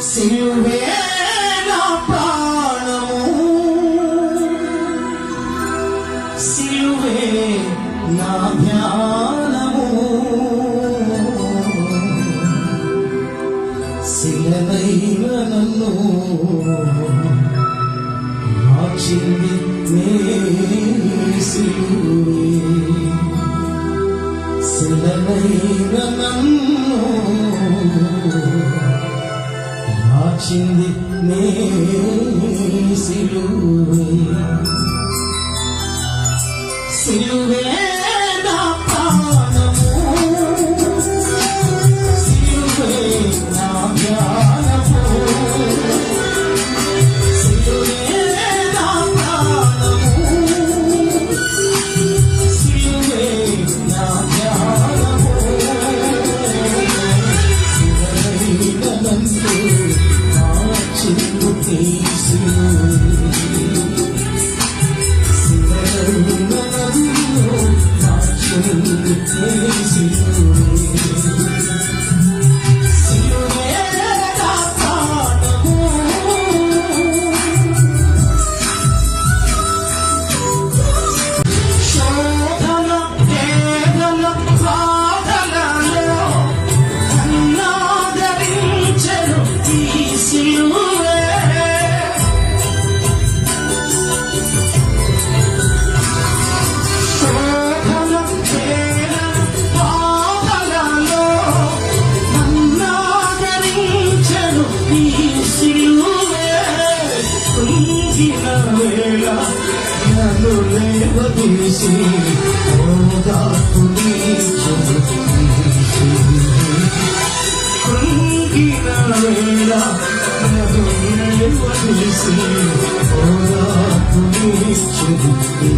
సిలువే నా ప్రాణము. సిలువే నా ధ్యానము. శిలనైన నన్ను మార్చింది శిలువే శిలనైన నన్ను వచ్చింది నీ సిలువే సిలువే చేసి ఓదాపు కుంగిన వేళ ఓదాపు చెబుతుంది